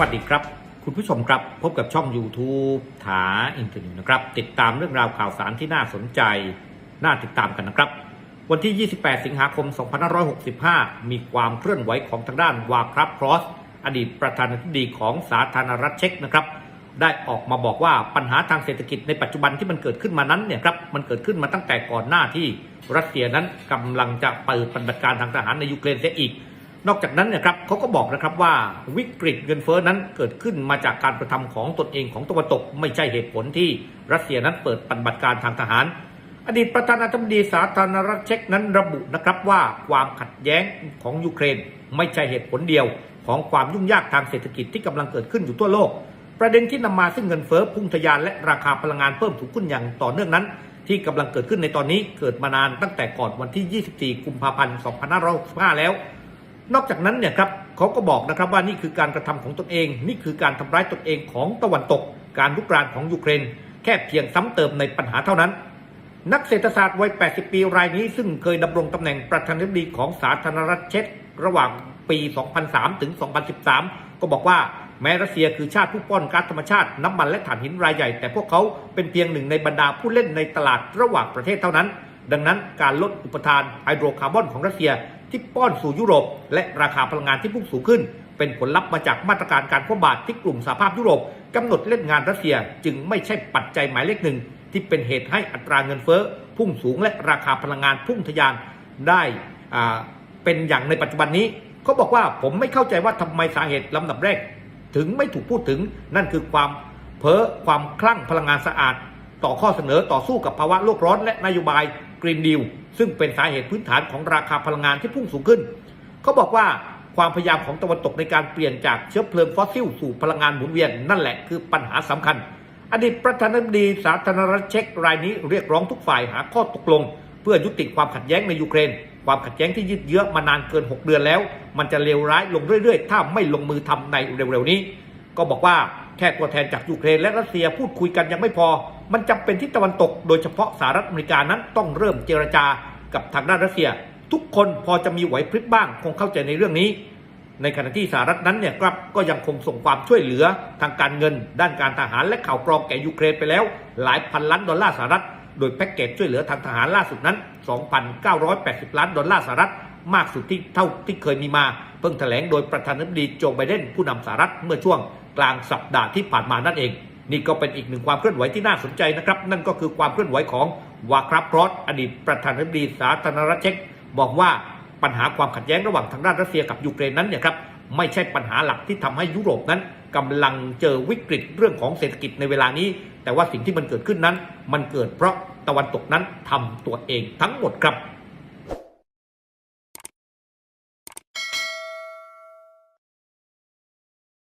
วัสดีครับ คุณผู้ชมครับ พบกับช่อง YouTube ถาอินเทอร์เน็ตนะครับ ติดตามเรื่องราวข่าวสารที่น่าสนใจ น่าติดตามกันนะครับ วันที่ 28 สิงหาคม 2565 มีความเคลื่อนไหวของทางด้านวาครับครอสอดีตประธานาธิบดีของสาธารณรัฐเช็กนะครับ ได้ออกมาบอกว่าปัญหาทางเศรษฐกิจในปัจจุบันที่มันเกิดขึ้นมานั้นเนี่ยครับมันเกิดขึ้นมาตั้งแต่ก่อนหน้าที่รัสเซียนั้นกำลังจะเปิดปฏิบัติการทางทหารในยูเครนเสียอีก นอกจากนั้นเนี่ยครับเขาก็บอกนะครับว่าวิกฤตเงินเฟ้อนั้นเกิดขึ้นมาจากการกระทำของตนเองของตะวันตก ไม่ใช่เหตุผลที่รัสเซียนั้นเปิดปฏิบัติการทางทหาร อดีตประธานาธิบดีสาธารณรัฐเช็กนั้นระบุนะครับว่าความขัดแย้งของยูเครน ไม่ใช่เหตุผลเดียว ของความยุ่งยากทางเศรษฐกิจที่กำลังเกิดขึ้นอยู่ทั่วโลก ประเด็นที่นำมาซึ่งเงินเฟ้อพุ่งทะยานและราคาพลังงานเพิ่มสูงขึ้นอย่างต่อเนื่องนั้น ที่กำลังเกิดขึ้นในตอนนี้เกิดมานานตั้งแต่ก่อนวันที่ 24 กุมภาพันธ์ 2565 แล้ว นอกจากนั้นเนี่ยครับเขาก็บอกนะครับว่านี่คือการกระทำของตนเอง นี่คือการทำร้ายตนเองของตะวันตก การลุกรานของยูเครน แค่เพียงซ้ำเติมในปัญหาเท่านั้น นักเศรษฐศาสตร์วัย 80 ปีรายนี้ ซึ่งเคยดำรงตำแหน่งประธานาธิบดีของสาธารณรัฐเช็กระหว่างปี 2003 ถึง 2013 ก็บอกว่าแม้รัสเซียคือชาติผู้ป้อนก๊าซธรรมชาติน้ำมันและถ่านหินรายใหญ่ แต่พวกเขาเป็นเพียงหนึ่งในบรรดาผู้เล่นในตลาดระหว่างประเทศเท่านั้น ดังนั้นการลดอุปทานไฮโดรคาร์บอนของรัสเซีย ที่ป้อนสู่ยุโรป และราคาพลังงานที่พุ่งสูงขึ้น เป็นผลลัพธ์มาจากมาตรการการคว่ำบาตรที่กลุ่มสหภาพยุโรปกำหนดเล่นงานรัสเซียจึงไม่ใช่ปัจจัยหมายเลขหนึ่งที่เป็นเหตุให้อัตราเงินเฟ้อพุ่งสูงและราคาพลังงานพุ่งทะยานได้เป็นอย่างในปัจจุบันนี้เขาบอกว่าผมไม่เข้าใจว่าทำไมสาเหตุลำดับแรก ถึงไม่ถูกพูดถึงนั่นคือความเพ้อความคลั่งพลังงานสะอาด ต่อข้อเสนอต่อสู้กับภาวะโลกร้อนและนโยบาย รีนดีลซึ่งเป็นสาเหตุพื้นฐานของราคาพลังงานที่พุ่งสูงขึ้น เขาบอกว่าความพยายามของตะวันตกในการเปลี่ยนจากเชื้อเพลิงฟอสซิลสู่พลังงานหมุนเวียนนั่นแหละคือปัญหาสำคัญ อดีตประธานาธิบดีสาธารณรัฐเช็กรายนี้เรียกร้องทุกฝ่ายหาข้อตกลง เพื่อยุติความขัดแย้งในยูเครน ความขัดแย้งที่ยืดเยื้อมานานเกิน 6 เดือนแล้ว มันจะเลวร้ายลงเรื่อย ๆ ถ้าไม่ลงมือทำในเร็วๆนี้ ก็บอกว่า แค่ตัวแทนจากยูเครนและรัสเซียพูดคุยกันยังไม่พอ มันจำเป็นที่ตะวันตกโดยเฉพาะสหรัฐอเมริกานั้นต้องเริ่มเจรจากับทางด้านรัสเซีย ทุกคนพอจะมีไหวพริบบ้างคงเข้าใจในเรื่องนี้ ในขณะที่สหรัฐนั้นเนี่ยครับก็ยังคงส่งความช่วยเหลือทางการเงิน ด้านการทหารและข่าวกรองแก่ยูเครนไปแล้ว หลายพันล้านดอลลาร์สหรัฐโดยแพ็กเกจช่วยเหลือทางทหารล่าสุดนั้น 2,980 ล้านดอลลาร์สหรัฐ มากสุดที่เท่าที่เคยมีมา เพิ่งแถลงโดยประธานาธิบดีโจไบเดนผู้นำสหรัฐเมื่อช่วงกลางสัปดาห์ที่ผ่านมานั่นเอง นี่ก็เป็นอีกหนึ่งความเคลื่อนไหวที่น่าสนใจนะครับ นั่นก็คือความเคลื่อนไหวของวาคราฟรอสอดีตประธานาธิบดีสาธารณรัฐเช็กบอกว่าปัญหาความขัดแย้งระหว่างทางด้านรัสเซียกับยูเครนนั้นเนี่ยครับไม่ใช่ปัญหาหลักที่ทำให้ยุโรปนั้นกำลังเจอวิกฤตเรื่องของเศรษฐกิจในเวลานี้ แต่ว่าสิ่งที่มันเกิดขึ้นนั้น มันเกิดเพราะตะวันตกนั้นทำตัวเองทั้งหมดครับ